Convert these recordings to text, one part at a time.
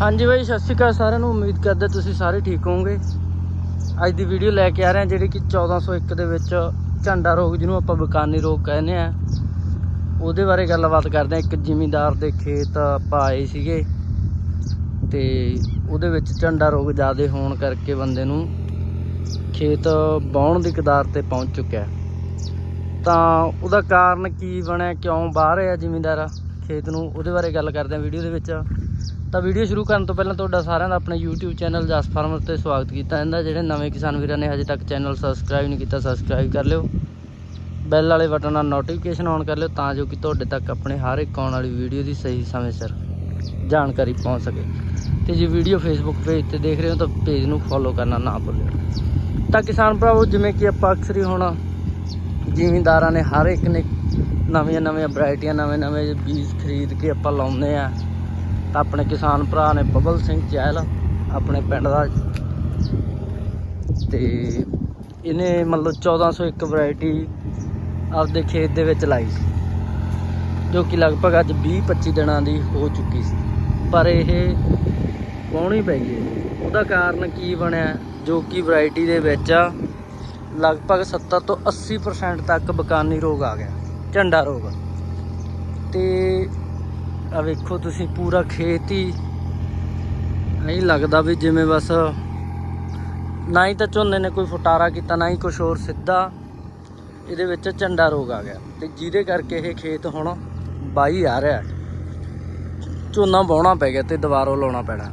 ਹਾਂਜੀ ਬਾਈ, ਸਤਿ ਸ਼੍ਰੀ ਅਕਾਲ ਸਾਰਿਆਂ ਨੂੰ। ਉਮੀਦ ਕਰਦਾ ਤੁਸੀਂ ਸਾਰੇ ਠੀਕ ਹੋਵੋਗੇ। ਅੱਜ ਦੀ ਵੀਡੀਓ ਲੈ ਕੇ ਆ ਰਹੇ ਹਾਂ ਜਿਹੜੀ ਕਿ 1401 ਦੇ ਵਿੱਚ ਝੰਡਾ ਰੋਗ ਜਿਹਨੂੰ ਆਪਾਂ ਬਕਾਨੀ ਰੋਗ ਕਹਿੰਦੇ ਆ ਉਹਦੇ ਬਾਰੇ ਗੱਲਬਾਤ ਕਰਦੇ ਹਾਂ। ਇੱਕ ਜ਼ਿਮੀਂਦਾਰ ਦੇ ਖੇਤ ਆਪਾਂ ਆਏ ਸੀਗੇ ਤੇ ਉਹਦੇ ਵਿੱਚ ਝੰਡਾ ਰੋਗ ਜ਼ਿਆਦਾ ਹੋਣ ਕਰਕੇ ਬੰਦੇ ਨੂੰ ਖੇਤ ਬਾਉਣ ਦੀ ਕਦਾਰ ਤੇ ਪਹੁੰਚ ਚੁੱਕਿਆ ਤਾਂ ਉਹਦਾ ਕਾਰਨ ਕੀ ਬਣਿਆ, ਕਿਉਂ ਬਾਹਰ ਆ ਜ਼ਿਮੀਂਦਾਰ ਖੇਤ ਨੂੰ? ਉਹਦੇ ਬਾਰੇ ਗੱਲ ਕਰਦੇ ਹਾਂ ਵੀਡੀਓ ਦੇ ਵਿੱਚ। ਤਾਂ ਵੀਡੀਓ ਸ਼ੁਰੂ ਕਰਨ ਤੋਂ ਪਹਿਲਾਂ ਤੁਹਾਡਾ ਸਾਰਿਆਂ ਦਾ ਆਪਣੇ YouTube ਚੈਨਲ ਜਸ ਫਾਰਮਰ ਤੇ ਸਵਾਗਤ ਕੀਤਾ ਜਾਂਦਾ, ਜਿਹੜੇ ਨਵੇਂ ਕਿਸਾਨ ਵੀਰਾਂ ਨੇ ਹਜੇ ਤੱਕ ਚੈਨਲ ਸਬਸਕ੍ਰਾਈਬ ਨਹੀਂ ਕੀਤਾ ਸਬਸਕ੍ਰਾਈਬ ਕਰ ਲਿਓ। ਬੈਲ ਵਾਲੇ ਬਟਨ ਨਾਲ ਨੋਟੀਫਿਕੇਸ਼ਨ ਔਨ ਕਰ ਲਿਓ, ਤਾਂ ਜੋ ਕਿ ਤੁਹਾਡੇ ਤੱਕ ਆਪਣੇ ਹਰ ਇੱਕ ਆਉਣ ਵਾਲੀ ਵੀਡੀਓ ਦੀ ਸਹੀ ਸਮੇਂ ਸਿਰ ਜਾਣਕਾਰੀ ਪਹੁੰਚ ਸਕੇ। ਤੇ ਜੇ ਵੀਡੀਓ ਫੇਸਬੁੱਕ ਪੇਜ ਤੇ ਦੇਖ ਰਹੇ ਹੋ, ਤਾਂ ਪੇਜ ਨੂੰ ਫੋਲੋ ਕਰਨਾ ਨਾ ਭੁੱਲਿਓ। ਤਾਂ ਕਿਸਾਨ ਭਰਾਵੋ, ਜਿਵੇਂ ਕਿ ਆਪਾਂ ਅਕਸਰ ਹੀ ਹੁਣ, ਜ਼ਿਮੀਂਦਾਰਾਂ ਨੇ ਹਰ ਇੱਕ ਨੇ ਨਵੀਆਂ ਨਵੀਆਂ ਵੈਰਾਈਟੀਆਂ ਨਵੇਂ ਨਵੇਂ ਬੀਜ ਖਰੀਦ ਕੇ ਆਪਾਂ ਲਾਉਂਦੇ ਆ। ਆਪਣੇ ਕਿਸਾਨ ਭਰਾ ਨੇ ਬਬਲ ਸਿੰਘ ਚਹਿਲ ਆਪਣੇ ਪਿੰਡ ਦਾ। ਤੇ ਇਹਨੇ ਮਤਲਬ 1401 ਵੈਰਾਈਟੀ ਆਪਦੇ ਖੇਤ ਦੇ ਵਿੱਚ ਲਾਈ ਸੀ, ਜੋ ਕਿ ਲਗਭਗ ਅੱਜ 20 25 ਦਿਨਾਂ ਦੀ ਹੋ ਚੁੱਕੀ ਸੀ। ਪਰ ਇਹ ਪਾਉਣੀ ਪੈ ਗਈ ਹੈ। ਉਹਦਾ ਕਾਰਨ ਕੀ ਬਣਿਆ? ਜੋ ਕਿ ਵੈਰਾਈਟੀ ਦੇ ਵਿੱਚ ਲਗਭਗ 70 ਤੋਂ 80% ਤੱਕ ਬਕਾਨੀ ਰੋਗ ਆ ਗਿਆ, ਝੰਡਾ ਰੋਗ। ਤੇ ਆ ਵੇਖੋ ਤੁਸੀਂ ਪੂਰਾ ਖੇਤ ਹੀ ਨਹੀਂ ਲੱਗਦਾ ਵੀ ਜਿਵੇਂ ਬਸ ਨਾ ਹੀ ਤਾਂ ਝੋਨੇ ਨੇ ਕੋਈ ਫੁਟਾਰਾ ਕੀਤਾ, ਨਾ ਹੀ ਕੁਛ ਹੋਰ ਸਿੱਧਾ। ਇਹਦੇ ਵਿੱਚ ਝੰਡਾ ਰੋਗ ਆ ਗਿਆ। ਤੇ ਜਿਹਦੇ ਕਰਕੇ ਇਹ ਖੇਤ ਹੁਣ ਬਾਈ ਆ ਰਿਹਾ ਝੋਨਾ ਵਾਹੁਣਾ ਪੈ ਗਿਆ ਤੇ ਦੁਬਾਰਾ ਲਾਉਣਾ ਪੈਣਾ।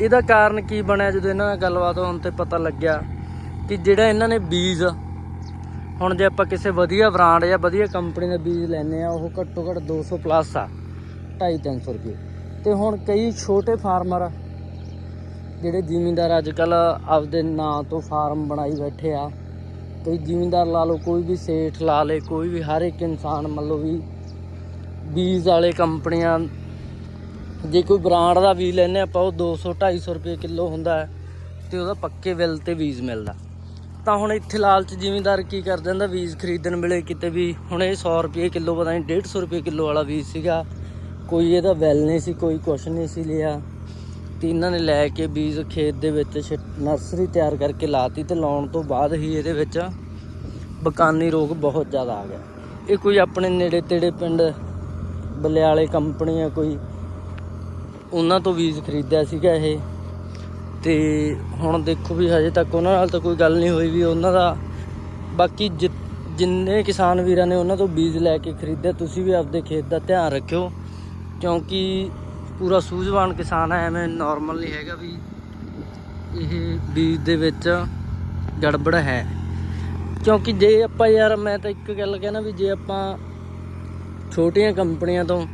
ਇਹਦਾ ਕਾਰਨ ਕੀ ਬਣਿਆ ਜਦੋਂ ਇਹਨਾਂ ਨਾਲ ਗੱਲਬਾਤ ਹੋਣ ਤੇ ਪਤਾ ਲੱਗਿਆ ਕਿ ਜਿਹੜਾ ਇਹਨਾਂ ਨੇ ਬੀਜ, ਹੁਣ ਜੇ ਆਪਾਂ ਕਿਸੇ ਵਧੀਆ ਬ੍ਰਾਂਡ ਜਾਂ ਵਧੀਆ ਕੰਪਨੀ ਦਾ ਬੀਜ ਲੈਨੇ ਆ ਉਹ ਘੱਟੋ ਘੱਟ 200 ਪਲੱਸ ਆ। 250 300 ਰੁਪਏ। ਤੇ ਹੁਣ ਕਈ ਛੋਟੇ ਫਾਰਮਰ ਜਿਹੜੇ ਜ਼ਿਮੀਂਦਾਰ ਅੱਜ ਕੱਲ ਆਪਦੇ ਨਾਂ ਤੋਂ ਫਾਰਮ ਬਣਾਈ ਬੈਠੇ ਆ, ਕਈ ਜ਼ਿਮੀਂਦਾਰ ਲਾ ਲਓ, ਕੋਈ ਵੀ ਸੇਠ ਲਾ ਲੇ, ਕੋਈ ਵੀ ਹਰ ਇੱਕ ਇਨਸਾਨ ਮੰਨ ਲਓ ਵੀ ਬੀਜ ਵਾਲੇ ਕੰਪਨੀਆਂ, ਜੇ ਕੋਈ ਬ੍ਰਾਂਡ ਦਾ ਬੀਜ ਲੈਨੇ ਆਪਾਂ ਉਹ 200 250 ਰੁਪਏ ਕਿਲੋ ਹੁੰਦਾ ਹੈ ਤੇ ਉਹਦਾ ਪੱਕੇ ਬਿੱਲ ਤੇ ਬੀਜ ਮਿਲਦਾ। ਤਾਂ ਹੁਣ ਇੱਥੇ ਲਾਲਚ ਜ਼ਿਮੀਂਦਾਰ ਕੀ ਕਰ ਜਾਂਦਾ ਬੀਜ ਖਰੀਦਣ ਵੇਲੇ ਕਿਤੇ ਵੀ ਹੁਣ ਇਹ 100 ਰੁਪਏ ਕਿਲੋ, ਪਤਾ ਨਹੀਂ 150 ਰੁਪਏ ਕਿਲੋ ਵਾਲਾ ਬੀਜ ਸੀਗਾ ਕੋਈ ਇਹਦਾ ਬਿੱਲ ਨਹੀਂ ਸੀ, ਕੋਈ ਕੁਛ ਨਹੀਂ ਸੀ ਲਿਆ। ਤੇ ਇਹਨਾਂ ਨੇ ਲੈ ਕੇ ਬੀਜ ਖੇਤ ਦੇ ਵਿੱਚ ਛਿ- ਨਰਸਰੀ ਤਿਆਰ ਕਰਕੇ ਲਾਤੀ ਤੇ ਲਾਉਣ ਤੋਂ ਬਾਅਦ ਹੀ ਇਹਦੇ ਵਿੱਚ ਬਕਾਨੀ ਰੋਗ ਬਹੁਤ ਜ਼ਿਆਦਾ ਆ ਗਿਆ। ਇਹ ਕੋਈ ਆਪਣੇ ਨੇੜੇ ਤੇੜੇ ਪਿੰਡ ਬਲਿਆਲੇ ਕੰਪਨੀ ਆ ਕੋਈ, ਉਹਨਾਂ ਤੋਂ ਬੀਜ ਖਰੀਦਿਆ ਸੀਗਾ ਇਹ। ਤੇ ਹੁਣ ਦੇਖੋ ਵੀ ਹਜੇ ਤੱਕ ਉਹਨਾਂ ਨਾਲ ਤਾਂ ਕੋਈ ਗੱਲ ਨਹੀਂ ਹੋਈ ਵੀ ਉਹਨਾਂ ਦਾ, ਬਾਕੀ ਜਿ- ਜਿੰਨੇ ਕਿਸਾਨ ਵੀਰਾਂ ਨੇ ਉਹਨਾਂ ਤੋਂ ਬੀਜ ਲੈ ਕੇ ਖਰੀਦਿਆ, ਤੁਸੀਂ ਵੀ ਆਪਦੇ ਖੇਤ ਦਾ ਧਿਆਨ ਰੱਖਿਓ। ਕਿਉਂਕਿ ਪੂਰਾ ਸੂਝਵਾਨ ਕਿਸਾਨ ਹੈ ਐਵੇਂ ਨਾਰਮਲ ਨਹੀਂ ਹੈਗਾ ਵੀ ਇਹ ਬੀਜ ਦੇ ਵਿੱਚ ਗੜਬੜ ਹੈ। ਕਿਉਂਕਿ ਜੇ ਆਪਾਂ ਯਾਰ, ਮੈਂ ਤਾਂ ਇੱਕ ਗੱਲ ਕਹਿਣਾ ਵੀ ਜੇ ਆਪਾਂ ਛੋਟੀਆਂ ਕੰਪਨੀਆਂ ਤੋਂ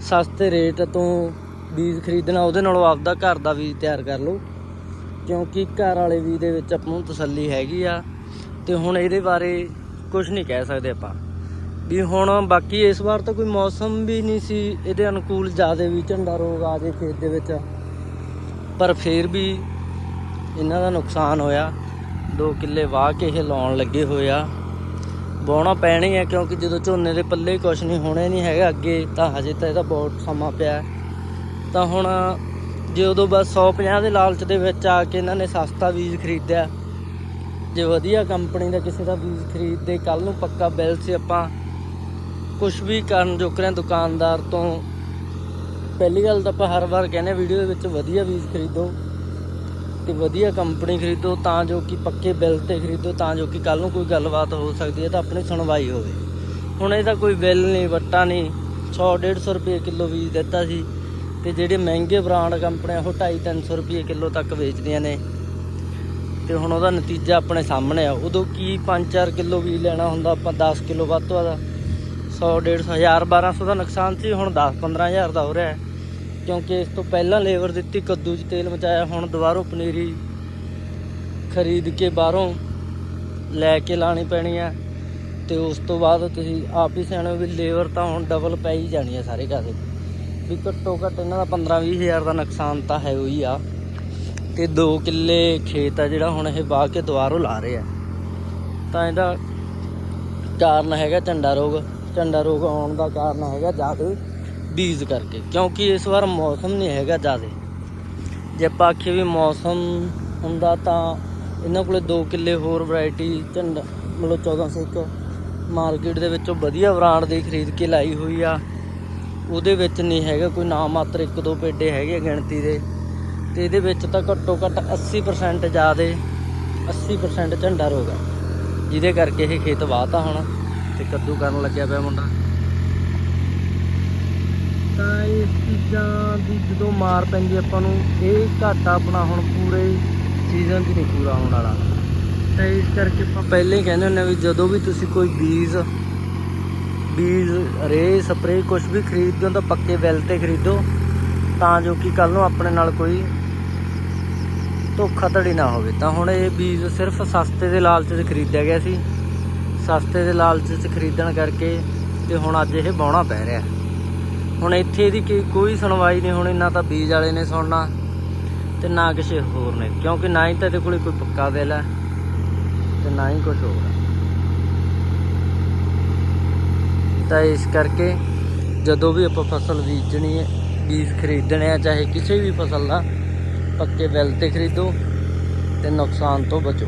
ਸਸਤੇ ਰੇਟ ਤੋਂ ਬੀਜ ਖਰੀਦਣਾ, ਉਹਦੇ ਨਾਲੋਂ ਆਪਦਾ ਘਰ ਦਾ ਬੀਜ ਤਿਆਰ ਕਰ ਲਓ। ਕਿਉਂਕਿ ਘਰ ਵਾਲੇ ਬੀਜ ਦੇ ਵਿੱਚ ਆਪਾਂ ਨੂੰ ਤਸੱਲੀ ਹੈਗੀ ਆ, ਤੇ ਹੁਣ ਇਹਦੇ ਬਾਰੇ ਕੁਝ ਨਹੀਂ ਕਹਿ ਸਕਦੇ ਆਪਾਂ। ਵੀ ਹੁਣ ਬਾਕੀ ਇਸ ਵਾਰ ਤਾਂ ਕੋਈ ਮੌਸਮ ਵੀ ਨਹੀਂ ਸੀ, ਇਹਦੇ ਅਨੁਕੂਲ ਜ਼ਿਆਦਾ ਵੀ ਝੰਡਾ ਰੋਗ ਆ ਜੇ ਖੇਤ ਦੇ ਵਿੱਚ। ਪਰ ਫੇਰ ਵੀ ਇਹਨਾਂ ਦਾ ਨੁਕਸਾਨ ਹੋਇਆ। ਦੋ ਕਿੱਲੇ ਵਾਹ ਕੇ ਇਹ ਲਾਉਣ ਲੱਗੇ ਹੋਏ ਆ। ਵਾਹੁਣਾ ਪੈਣੀ ਹੈ ਕਿਉਂਕਿ ਜਦੋਂ ਝੋਨੇ ਦੇ ਪੱਲੇ ਕੁਝ ਨਹੀਂ, ਹੋਣੇ ਨਹੀਂ ਹੈਗਾ ਅੱਗੇ, ਤਾਂ ਹਜੇ ਤਾਂ ਇਹਦਾ ਬਹੁਤ ਸਮਾਂ ਪਿਆ। ਤਾਂ ਹੁਣ ਜੇ ਉਦੋਂ ਬਸ 150 ਦੇ ਲਾਲਚ ਦੇ ਵਿੱਚ ਆ ਕੇ ਇਹਨਾਂ ਨੇ ਸਸਤਾ ਬੀਜ ਖਰੀਦਿਆ। ਜੇ ਵਧੀਆ ਕੰਪਨੀ ਦਾ ਕਿਸੇ ਦਾ ਬੀਜ ਖਰੀਦਦੇ ਕੱਲ ਨੂੰ ਪੱਕਾ ਬਿੱਲ ਸੀ ਆਪਾਂ ਕੁਝ ਵੀ ਕਰਨ ਜੋਕਰਿਆਂ ਦੁਕਾਨਦਾਰ ਤੋਂ, ਪਹਿਲੀ ਗੱਲ ਤਾਂ ਆਪਾਂ ਹਰ ਵਾਰ ਕਹਿੰਦੇ ਵੀਡੀਓ ਦੇ ਵਿੱਚ ਵਧੀਆ ਬੀਜ ਖਰੀਦੋ ਤੇ ਵਧੀਆ ਕੰਪਨੀ ਖਰੀਦੋ ਤਾਂ ਜੋ ਕਿ ਪੱਕੇ ਬਿੱਲ ਤੇ ਖਰੀਦੋ, ਤਾਂ ਜੋ ਕਿ ਕੱਲ ਨੂੰ ਕੋਈ ਗੱਲਬਾਤ ਹੋ ਸਕਦੀ ਹੈ ਤਾਂ ਆਪਣੀ ਸੁਣਵਾਈ ਹੋਵੇ। ਹੁਣ ਇਹਦਾ ਕੋਈ ਬਿੱਲ ਨਹੀਂ, ਵੱਟਾ ਨਹੀਂ 100 150 ਰੁਪਏ ਕਿਲੋ ਬੀਜ ਦਿੱਤਾ ਸੀ ਤੇ ਜਿਹੜੇ ਮਹਿੰਗੇ ਬ੍ਰਾਂਡ ਕੰਪਨੀਆਂ, ਉਹ 2.5 300 ਰੁਪਏ ਕਿਲੋ ਤੱਕ ਵੇਚਦੀਆਂ ਨੇ। ਤੇ ਹੁਣ ਉਹਦਾ ਨਤੀਜਾ ਆਪਣੇ ਸਾਹਮਣੇ ਆ, ਉਦੋਂ ਕੀ 5-4 ਕਿਲੋ ਬੀਜ ਲੈਣਾ ਹੁੰਦਾ, ਆਪਾਂ 10 ਕਿਲੋ ਵੱਧ ਤੋਂ ਵੱਧ 100 150 1000 1200 ਦਾ ਨੁਕਸਾਨ ਸੀ, ਹੁਣ 10 15000 ਦਾ ਹੋ ਰਿਹਾ ਕਿਉਂਕਿ ਇਸ ਤੋਂ ਪਹਿਲਾਂ ਲੇਬਰ ਦਿੱਤੀ, ਕੱਦੂ 'ਚ ਤੇਲ ਮਚਾਇਆ, ਹੁਣ ਦੁਬਾਰੋਂ ਪਨੀਰੀ ਖਰੀਦ ਕੇ ਬਾਹਰੋਂ ਲੈ ਕੇ ਲਾਣੀ ਪੈਣੀ ਆ ਤੇ ਉਸ ਤੋਂ ਬਾਅਦ ਤੁਸੀਂ ਆਪ ਹੀ ਸਿਆਣੇ ਹੋ ਵੀ ਲੇਬਰ ਤਾਂ ਹੁਣ ਡਬਲ ਪੈ ਹੀ ਜਾਣੀ ਆ ਸਾਰੇ ਕਾਸੇ ਵੀ ਘੱਟੋ ਘੱਟ ਇਹਨਾਂ ਦਾ 15 20000 ਦਾ ਨੁਕਸਾਨ ਤਾਂ ਹੈ ਹੋਈ ਆ। ਤੇ 2 ਕਿੱਲੇ ਖੇਤ ਆ ਜਿਹੜਾ ਹੁਣ ਇਹ ਵਾਹ ਕੇ ਦੁਬਾਰੋਂ ਲਾ ਰਹੇ ਆ। ਤਾਂ ਇਹਦਾ ਕਾਰਨ ਹੈਗਾ ਝੰਡਾ ਰੋਗ। ਝੰਡਾ ਰੋਗ ਆਉਣ ਦਾ ਕਾਰਨ ਹੈਗਾ ਜ਼ਿਆਦਾ ਬੀਜ ਕਰਕੇ, ਕਿਉਂਕਿ ਇਸ ਵਾਰ ਮੌਸਮ ਨਹੀਂ ਹੈਗਾ ਜ਼ਿਆਦਾ। ਜੇ ਆਪਾਂ ਆਖੀਏ ਵੀ ਮੌਸਮ ਹੁੰਦਾ ਤਾਂ ਇਹਨਾਂ ਕੋਲੇ 2 ਕਿੱਲੇ ਹੋਰ ਵੈਰਾਈਟੀ ਝੰਡਾ, ਮਤਲਬ 1401 ਮਾਰਕੀਟ ਦੇ ਵਿੱਚੋਂ ਵਧੀਆ ਬ੍ਰਾਂਡ ਦੀ ਖਰੀਦ ਕੇ ਲਾਈ ਹੋਈ ਆ। ਉਹਦੇ ਵਿੱਚ ਨਹੀਂ ਹੈਗਾ ਕੋਈ ਨਾਮ ਮਾਤਰ ਇੱਕ ਦੋ ਪੇਡੇ ਹੈਗੇ ਆ ਗਿਣਤੀ ਦੇ। ਤੇ ਇਹਦੇ ਵਿੱਚ ਤਾਂ ਘੱਟੋ ਘੱਟ 80% ਜ਼ਿਆਦੇ 80% ਝੰਡਾ ਰੋਗ ਹੈ ਜਿਹਦੇ ਕਰਕੇ ਇਹ ਖੇਤ ਵਾਹਤਾ ਹੁਣ ਤੇ ਕੱਦੂ ਕਰਨ ਲੱਗਿਆ ਪਿਆ ਮੁੰਡਾ। ਤਾਂ ਇਹ ਚੀਜ਼ਾਂ ਦੀ ਜਦੋਂ ਮਾਰ ਪੈਂਦੀ ਆਪਾਂ ਨੂੰ, ਇਹ ਘਾਟਾ ਆਪਣਾ ਹੁਣ ਪੂਰੇ ਸੀਜ਼ਨ 'ਚ ਨਹੀਂ ਪੂਰਾ ਹੋਣ ਵਾਲਾ। ਤਾਂ ਇਸ ਕਰਕੇ ਆਪਾਂ ਪਹਿਲੇ ਹੀ ਕਹਿੰਦੇ ਹੁੰਦੇ ਹਾਂ ਵੀ ਜਦੋਂ ਵੀ ਤੁਸੀਂ ਕੋਈ ਬੀਜ ਬੀਜ ਰੇ ਸਪਰੇ ਕੁਝ ਵੀ ਖਰੀਦਦੇ ਹੋ ਤਾਂ ਪੱਕੇ ਬਿੱਲ ਤੇ ਖਰੀਦੋ। ਤਾਂ ਜੋ ਕਿ ਕੱਲ ਨੂੰ ਆਪਣੇ ਨਾਲ ਕੋਈ ਧੋਖਾਧੜੀ ਨਾ ਹੋਵੇ। ਤਾਂ ਹੁਣ ਇਹ ਬੀਜ ਸਿਰਫ ਸਸਤੇ ਦੇ ਲਾਲਚ 'ਚ ਖਰੀਦਿਆ ਗਿਆ ਸੀ। ਸਸਤੇ ਦੇ ਲਾਲਚ 'ਚ ਖਰੀਦਣ ਕਰਕੇ ਤੇ ਹੁਣ ਅੱਜ ਇਹ ਬਾਉਣਾ ਪੈ ਰਿਹਾ। ਹੁਣ ਇੱਥੇ ਇਹਦੀ ਕੀ- ਕੋਈ ਸੁਣਵਾਈ ਨਹੀਂ, ਹੋਣੀ ਨਾ ਤਾਂ ਬੀਜ ਵਾਲੇ ਨੇ ਸੁਣਨਾ ਤੇ ਨਾ ਕਿਸੇ ਹੋਰ ਨੇ, ਕਿਉਂਕਿ ਨਾ ਹੀ ਤਾਂ ਇਹਦੇ ਕੋਲੇ ਕੋਈ ਪੱਕਾ ਬਿੱਲ ਹੈ ਤੇ ਨਾ ਹੀ ਕੁਝ ਹੋਰ ਹੈ। ਤਾਂ ਇਸ ਕਰਕੇ ਜਦੋਂ ਵੀ ਆਪਾਂ ਫਸਲ ਬੀਜਣੀ ਹੈ, ਬੀਜ ਖਰੀਦਣੇ ਆ, ਚਾਹੇ ਕਿਸੇ ਵੀ ਫਸਲ ਦਾ, ਪੱਕੇ ਬਿੱਲ ਤੇ ਖਰੀਦੋ ਤੇ ਨੁਕਸਾਨ ਤੋਂ ਬਚੋ।